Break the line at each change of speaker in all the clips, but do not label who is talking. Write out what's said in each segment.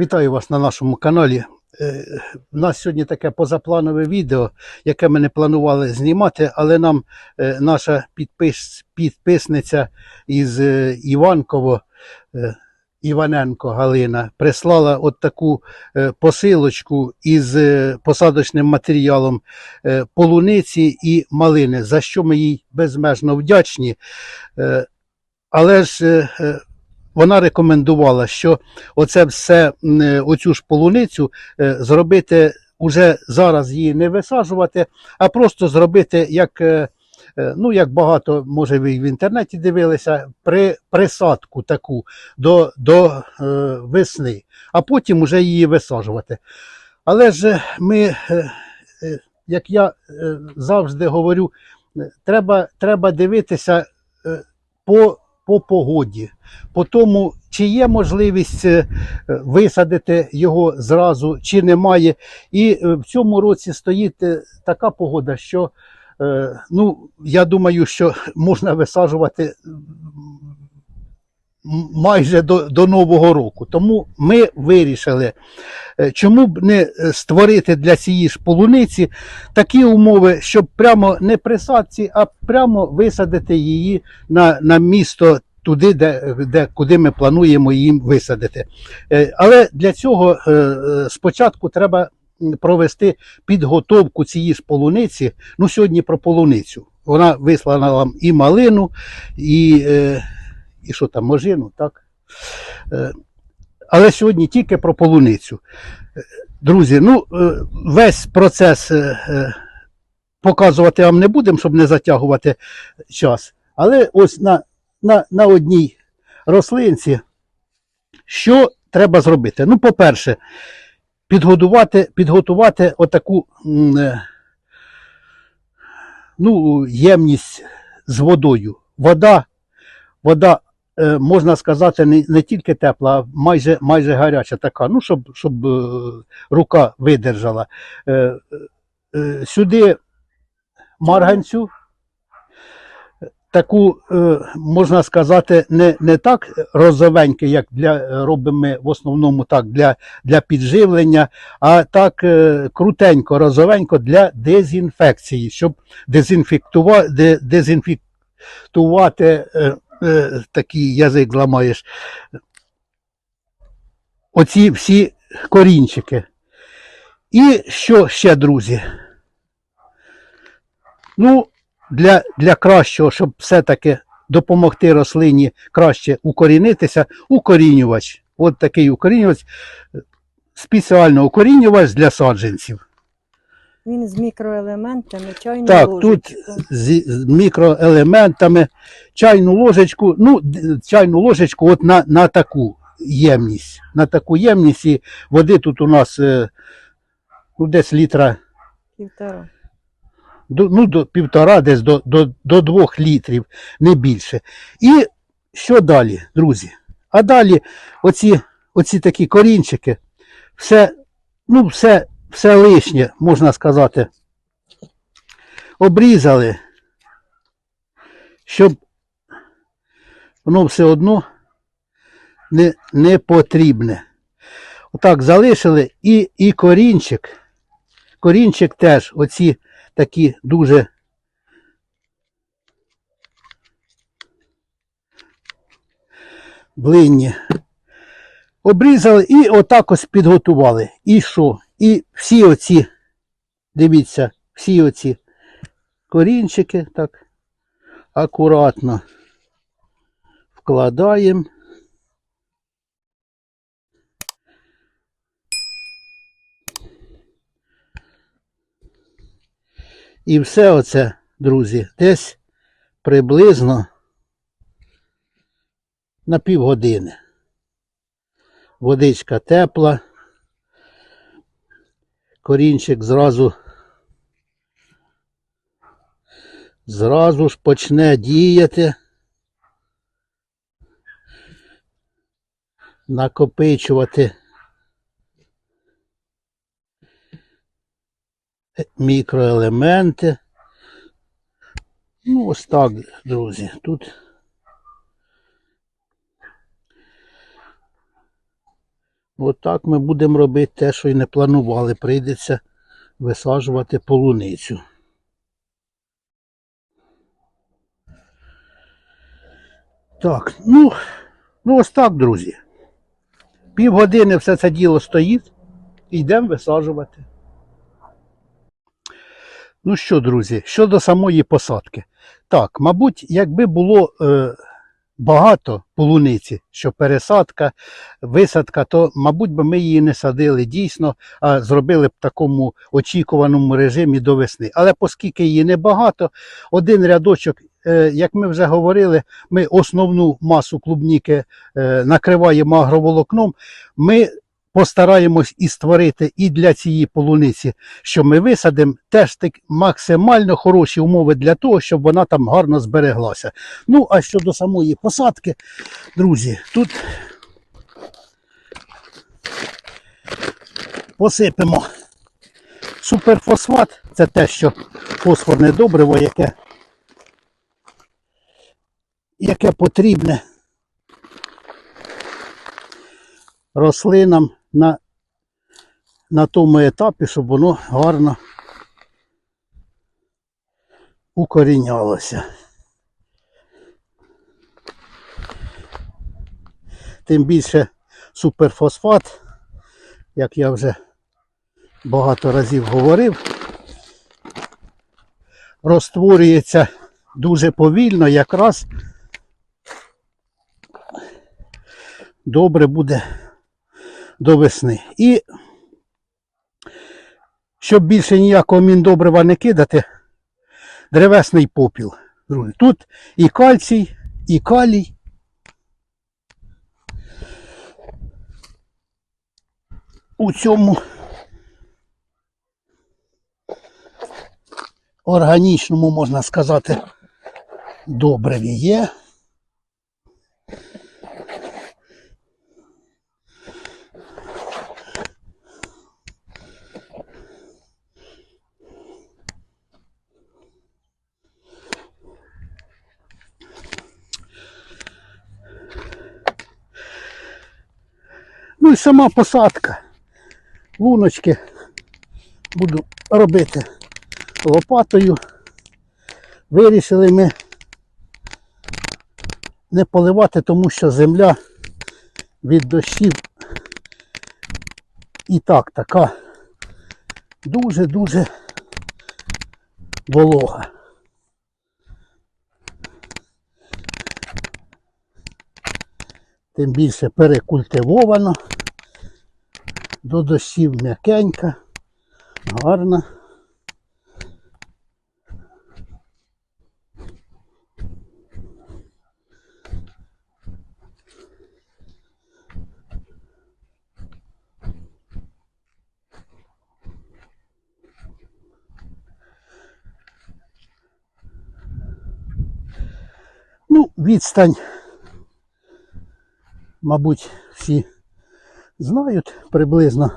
Вітаю вас на нашому каналі. Е, У нас сьогодні таке позапланове відео, яке ми не планували знімати, але нам е, наша підпис, підписниця із е, Іванково, е, Іваненко Галина, прислала от таку е, посилочку із е, посадочним матеріалом е, полуниці і малини, за що ми їй безмежно вдячні. Е, Але ж е, е, вона рекомендувала, що оце все, е, оцю ж полуницю е, зробити уже зараз її не висаджувати, а просто зробити як. е, Ну, як багато, може, ви в інтернеті дивилися, при присадку таку до, до весни, а потім вже її висаджувати. Але ж ми, як я завжди говорю, треба, треба дивитися по, по погоді, по тому, чи є можливість е, висадити його зразу, чи немає. І е, в цьому році стоїть е, така погода, що ну, я думаю, що можна висаджувати майже до, до Нового року. Тому ми вирішили, е, чому б не е, створити для цієї ж полуниці такі умови, щоб прямо не при садці, а прямо висадити її на, на місто туди, де, де, куди ми плануємо їм висадити. Е, Але для цього спочатку треба провести підготовку цієї ж полуниці. Ну, сьогодні про полуницю. Вона вислала нам і малину, і, і що там, можину, так? Е, Але сьогодні тільки про полуницю. Е, Друзі, ну, е, весь процес показувати вам не будемо, щоб не затягувати час. Але ось на, на, на одній рослинці, що треба зробити? Ну, по-перше, підготувати, підготувати отаку ну, ємність з водою. Вода, вода, можна сказати, не, не тільки тепла, а майже, майже гаряча така, ну, щоб, щоб е, рука видержала. Е, е, сюди марганцю, таку, е, можна сказати, не, не так розовеньке, як для, робимо в основному так для, для підживлення, а так е, крутенько, розовенько для дезінфекції, щоб дезінфектувати, дезінфектувати е, такий язик ламаєш. Оці всі корінчики. І що ще, друзі? Ну, для, для кращого, щоб все-таки допомогти рослині краще укорінитися, укорінювач. От такий укорінювач, спеціально укорінювач для саджанців.
Він з мікроелементами, чайну
Так,
ложечку.
тут з, з мікроелементами, чайну ложечку, ну, чайну ложечку от на, на таку ємність. На таку ємність і води тут у нас е, ну, десь літра
Півтора.
до, ну, до півтора, десь до, до, до двох літрів, не більше. І що далі, друзі? А далі оці, оці такі корінчики, все, ну, все, все лишнє, можна сказати, обрізали, щоб воно все одно не, не потрібне. Отак залишили і, і корінчик. Корінчик теж оці такі дуже блинні. Обрізали і отак ось підготували. І що? І всі оці, дивіться, всі оці корінчики так акуратно вкладаємо. І все оце, друзі, десь приблизно на півгодини. Водичка тепла. Корінчик зразу зразу ж почне діяти. Накопичувати мікроелементи. Ну, ось так, друзі. Тут Отак ми будемо робити те, що й не планували. Прийдеться висаджувати полуницю. Так, ну, ну ось так, друзі. Півгодини все це діло стоїть. і Йдемо висаджувати. Ну що, друзі, щодо самої посадки. Так, мабуть, якби було е, багато полуниці, що пересадка, висадка, то, мабуть, би ми її не садили дійсно, а зробили б в такому очікуваному режимі до весни. Але оскільки її небагато, один рядочок, е, як ми вже говорили, ми основну масу клубніки е, накриваємо агроволокном. Ми постараємось і створити і для цієї полуниці, що ми висадимо, теж так максимально хороші умови для того, щоб вона там гарно збереглася. Ну, а щодо самої посадки, друзі, тут посипемо суперфосфат, це те, що фосфорне добриво, яке, яке потрібне рослинам на, на тому етапі, щоб воно гарно укорінялося. Тим більше суперфосфат, як я вже багато разів говорив, розтворюється дуже повільно, якраз добре буде до весни. І щоб більше ніякого міндобрива не кидати, древесний попіл. Тут і кальцій, і калій. У цьому органічному, можна сказати, добриві є. Ну і сама посадка. Луночки буду робити лопатою. Вирішили ми не поливати, тому що земля від дощів і так така дуже-дуже волога. Тим більше перекультивовано. До дощів м'якенька, гарна. Ну, відстань, мабуть, всі знають приблизно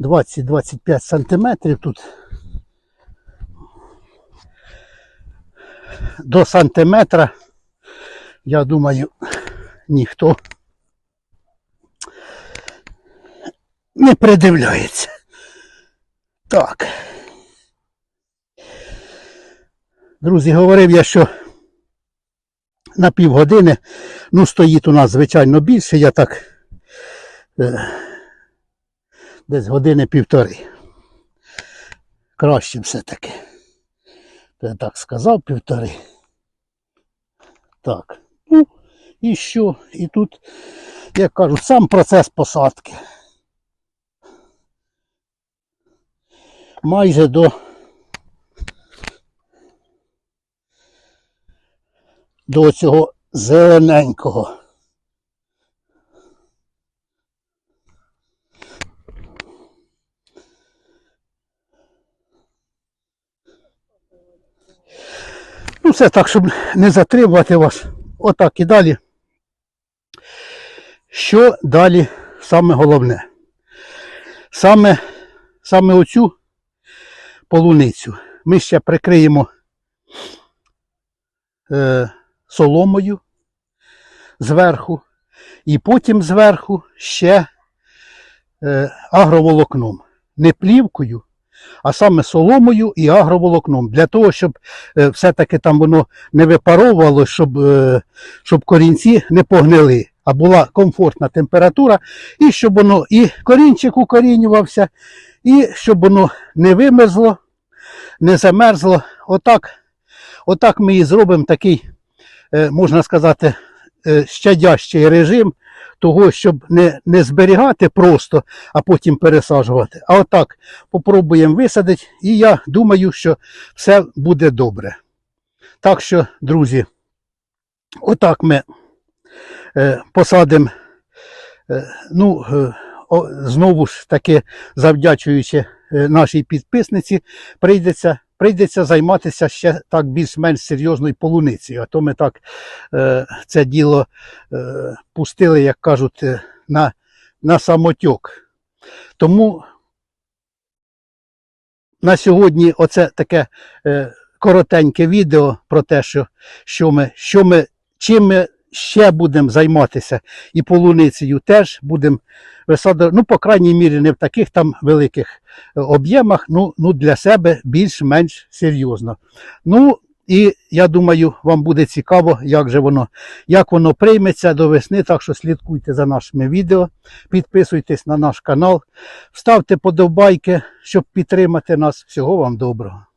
20-25 сантиметрів тут. До сантиметра, я думаю, ніхто не придивляється. Так. Друзі, говорив я, що на півгодини, ну, стоїть у нас, звичайно, більше, я так десь години півтори. Краще все-таки. Я так сказав, півтори. Так. Ну, і що? І тут, як кажуть, сам процес посадки. Майже до до цього зелененького. Ну, все так, щоб не затримувати вас. Отак і далі. Що далі саме головне? Саме, саме оцю полуницю ми ще прикриємо е, соломою зверху, і потім зверху ще е, агроволокном. Не плівкою, а саме соломою і агроволокном. Для того, щоб е, все-таки там воно не випаровувало, щоб, е, щоб корінці не погнили, а була комфортна температура, і щоб воно і корінчик укорінювався, і щоб воно не вимерзло, не замерзло. Отак, отак ми і зробимо такий, е, можна сказати, щадящий режим того, щоб не, не зберігати просто, а потім пересаджувати. А отак попробуємо висадити, і я думаю, що все буде добре. Так що, друзі, отак ми е, посадимо, е, ну, е, о, знову ж таки, завдячуючи е, нашій підписниці, прийдеться, прийдеться займатися ще так більш-менш серйозною полуницею. А то ми так е, це діло е, пустили, як кажуть, е, на, на самотьок. Тому на сьогодні оце таке е, коротеньке відео про те, що, що ми, що ми, чим ми ще будемо займатися. І полуницею теж будемо висаджувати, ну, по крайній мірі, не в таких там великих е, об'ємах, ну, ну для себе більш-менш серйозно. Ну, і я думаю, вам буде цікаво, як же воно, як воно прийметься до весни. Так що слідкуйте за нашими відео, підписуйтесь на наш канал, ставте подобайки, щоб підтримати нас. Всього вам доброго.